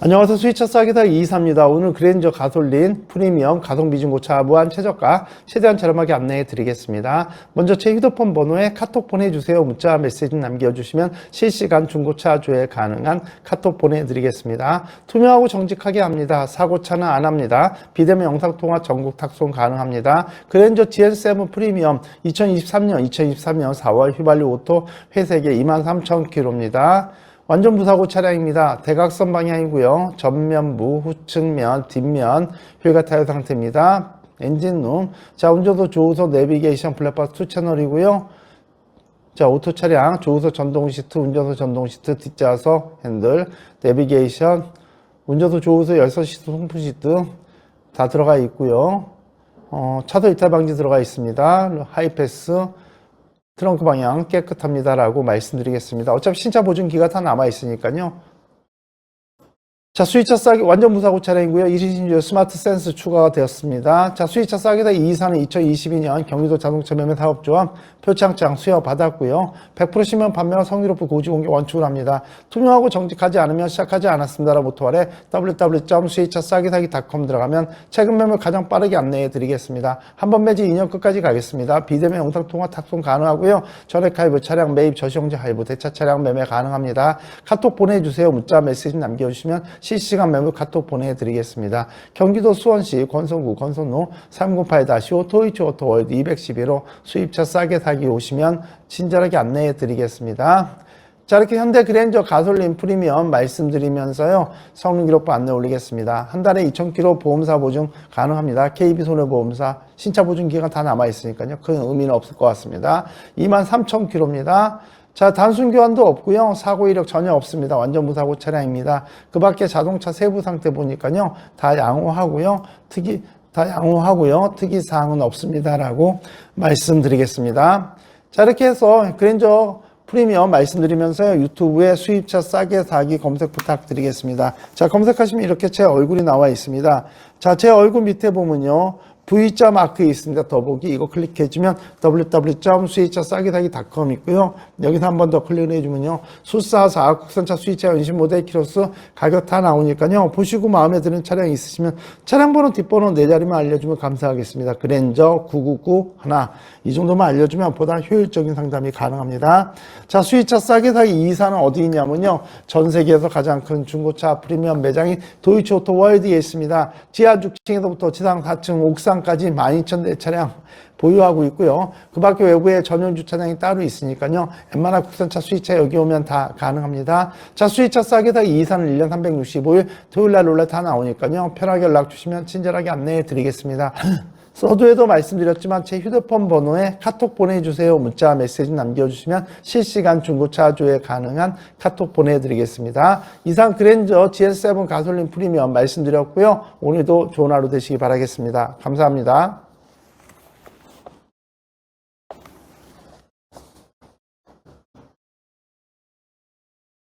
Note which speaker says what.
Speaker 1: 안녕하세요. 수위차 싸기다 이사입니다. 오늘 그랜저 가솔린 프리미엄 가성비 중고차 무한 최저가 최대한 저렴하게 안내해 드리겠습니다. 먼저 제 휴대폰 번호에 카톡 보내주세요. 문자 메시지 남겨주시면 실시간 중고차 조회 가능한 카톡 보내드리겠습니다. 투명하고 정직하게 합니다. 사고 차는 안 합니다. 비대면 영상통화 전국 탁송 가능합니다. 그랜저 GN7 프리미엄 2023년 2023년 4월 휘발유 오토 회색에 23,000km입니다. 완전 무사고 차량입니다. 대각선 방향이고요. 전면부, 후측면, 뒷면 휠과 타이어 상태입니다. 엔진룸. 자, 운전도 조우석 내비게이션 블랙박스 2채널이고요. 자, 오토 차량, 조우석 전동 시트, 운전석 전동 시트, 뒷좌석, 핸들, 내비게이션, 운전석 조우석 열선 시트, 송풍 시트 다 들어가 있고요. 어, 차도 이탈 방지 들어가 있습니다. 하이패스, 트렁크 방향 깨끗합니다라고 말씀드리겠습니다. 어차피 신차 보증 기가 다 남아 있으니까요. 자, 수위차 싸기 완전 무사고 차량이고요. 1인 신조 스마트 센스 추가가 되었습니다. 자, 수위차 싸기다 이 이사는 2022년 경기도 자동차 매매 사업조합 표창장 수여 받았고요. 100% 시면 판매와 성의롭고 고지 공개 원칙을 합니다. 투명하고 정직하지 않으면 시작하지 않았습니다라고 모토 아래 www.수위차싸기 사기.com 들어가면 최근 매물 가장 빠르게 안내해 드리겠습니다. 한 번 매지 2년 끝까지 가겠습니다. 비대면 영상 통화 탁송 가능하고요. 전액 할부 차량 매입 저시용지 할부 대차 차량 매매 가능합니다. 카톡 보내주세요. 문자 메시지 남겨주시면 실시간 매물 카톡 보내드리겠습니다. 경기도 수원시 권선구 권선로 308-5 토이치 오토 월드 211호 수입차 싸게 사기 오시면 친절하게 안내해 드리겠습니다. 자, 이렇게 현대 그랜저 가솔린 프리미엄 말씀드리면서요, 성능 기록부 안내 올리겠습니다. 한 달에 2,000km 보험사 보증 가능합니다. KB손해보험사 신차 보증 기간 다 남아 있으니까요. 큰 의미는 없을 것 같습니다. 23,000km입니다. 자, 단순 교환도 없고요. 사고 이력 전혀 없습니다. 완전 무사고 차량입니다. 그 밖에 자동차 세부 상태 보니까요. 다 양호하고요. 특이, 다 양호하고요. 특이 사항은 없습니다라고 말씀드리겠습니다. 자, 이렇게 해서 그랜저 프리미엄 말씀드리면서요. 유튜브에 수입차 싸게 사기 검색 부탁드리겠습니다. 자, 검색하시면 이렇게 제 얼굴이 나와 있습니다. 자, 제 얼굴 밑에 보면요. V자 마크 있습니다. 더보기 이거 클릭해주면 www.수입차싸기사기.com 있고요. 여기서 한 번 더 클릭을 해주면요. 수사사 국산차 수입차 연신 모델 키로수 가격 다 나오니까요. 보시고 마음에 드는 차량 있으시면 차량 번호 뒷번호 네 자리만 알려주면 감사하겠습니다. 그랜저 999 하나 이 정도만 알려주면 보다 효율적인 상담이 가능합니다. 자 수입차 싸게 사기 이사는 어디 있냐면요. 전 세계에서 가장 큰 중고차 프리미엄 매장인 도이치 오토 월드에 있습니다. 지하 6층에서부터 지상 4층 옥상 까지 12,000대 차량 보유하고 있고요. 그 밖에 외부에 전용 주차장이 따로 있으니까요. 웬만한 국산차 수입차 여기 오면 다 가능합니다. 자, 수입차 싸게 다 이사는 1년 365일 토요일 날 롤렛 다 나오니까요. 편하게 연락 주시면 친절하게 안내해 드리겠습니다. 서두에도 말씀드렸지만 제 휴대폰 번호에 카톡 보내주세요. 문자 메시지 남겨주시면 실시간 중고차 조회 가능한 카톡 보내드리겠습니다. 이상 그랜저 GS7 가솔린 프리미엄 말씀드렸고요. 오늘도 좋은 하루 되시기 바라겠습니다. 감사합니다.